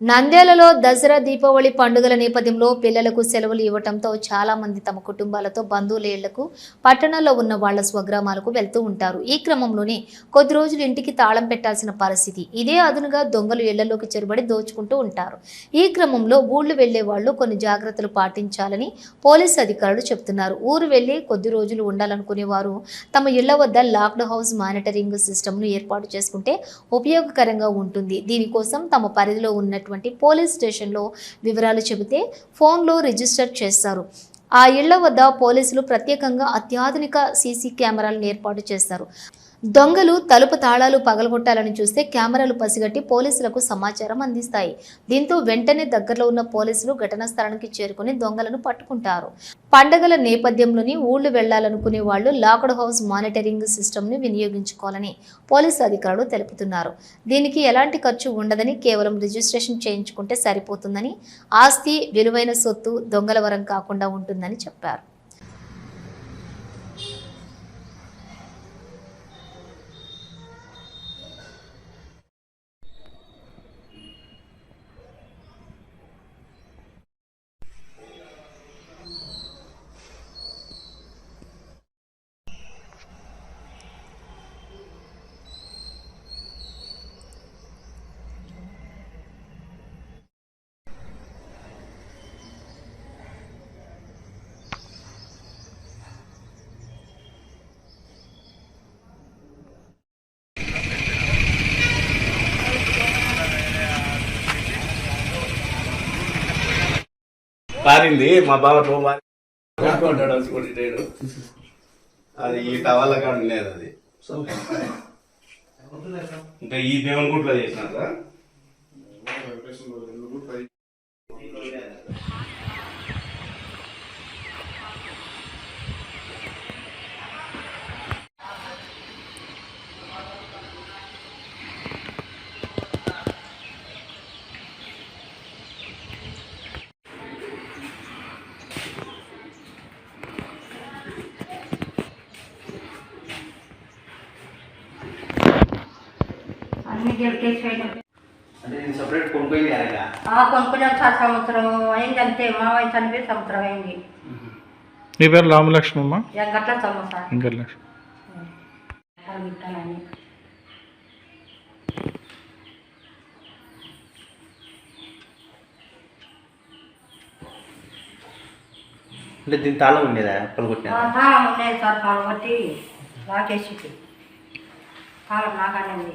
నంద్యాలలో దసరా దీపావళి పండుగల నేపథ్యంలో పిల్లలకు సెలవులు ఇవ్వటంతో చాలా మంది తమ కుటుంబాలతో బంధువుల ఇళ్ళకు పట్టణాల్లో ఉన్న వాళ్ళ స్వగ్రామాలకు వెళ్తూ ఉంటారు. ఈ క్రమంలోనే కొద్ది రోజులు ఇంటికి తాళం పెట్టాల్సిన పరిస్థితి. ఇదే అదునుగా దొంగలు ఇళ్ళలోకి చెరుబడి దోచుకుంటూ ఉంటారు. ఈ క్రమంలో ఊళ్ళు వెళ్ళే వాళ్ళు కొన్ని జాగ్రత్తలు పాటించాలని పోలీసు అధికారులు చెప్తున్నారు ఊరు వెళ్ళి కొద్ది రోజులు ఉండాలనుకునే వారు తమ ఇళ్ళ వద్ద లాక్డ్ హౌస్ మానిటరింగ్ సిస్టమ్ను ఏర్పాటు చేసుకుంటే ఉపయోగకరంగా ఉంటుంది. దీనికోసం తమ పరిధిలో ఉన్నటువంటి పోలీస్ స్టేషన్లో వివరాలు చెబితే ఫోన్లో రిజిస్టర్ చేస్తారు. ఆ ఇళ్ళ వద్ద పోలీసులు ప్రత్యేకంగా అత్యాధునిక సీసీ కెమెరాలను ఏర్పాటు చేస్తారు. దొంగలు తలుపు తాళాలు పగలగొట్టాలని చూస్తే కెమెరాలు పసిగట్టి పోలీసులకు సమాచారం అందిస్తాయి. దీంతో వెంటనే దగ్గరలో ఉన్న పోలీసులు ఘటనా స్థలానికి చేరుకుని దొంగలను పట్టుకుంటారు. పండగల నేపథ్యంలోని ఊళ్ళు వెళ్ళాలనుకునే వాళ్ళు లాక్డ్ హౌస్ మానిటరింగ్ సిస్టమ్ని వినియోగించుకోవాలని పోలీసు అధికారులు తెలుపుతున్నారు. దీనికి ఎలాంటి ఖర్చు ఉండదని కేవలం రిజిస్ట్రేషన్ చేయించుకుంటే సరిపోతుందని ఆస్తి విలువైన సొత్తు దొంగల వరం కాకుండా ఉంటుందని చెప్పారు. పారింది మా బావ టో అది ఈ టవల్ కాడ లేదు అది. ఇంకా ఈ దేవుని గుట్లో చేసినాక అన్ని గెలికేసి పోయినాం అంటే నేను సపరేట్ కొనుక్కోయింది ఆయన ఆ కొనుక్కున్న సార్ సంవత్సరం. అయింది అంతే మా వయసు చనిపోయి సంవత్సరం అయింది. నీ పేరు రామలక్ష్మమ్మ? ఇంకా అంటే దీని తాళం ఉండేదా? పలుకొట్టిన తాళం ఉండేది సార్. తాళం బట్టి రాకేసి తాళం నాగానే ఉంది.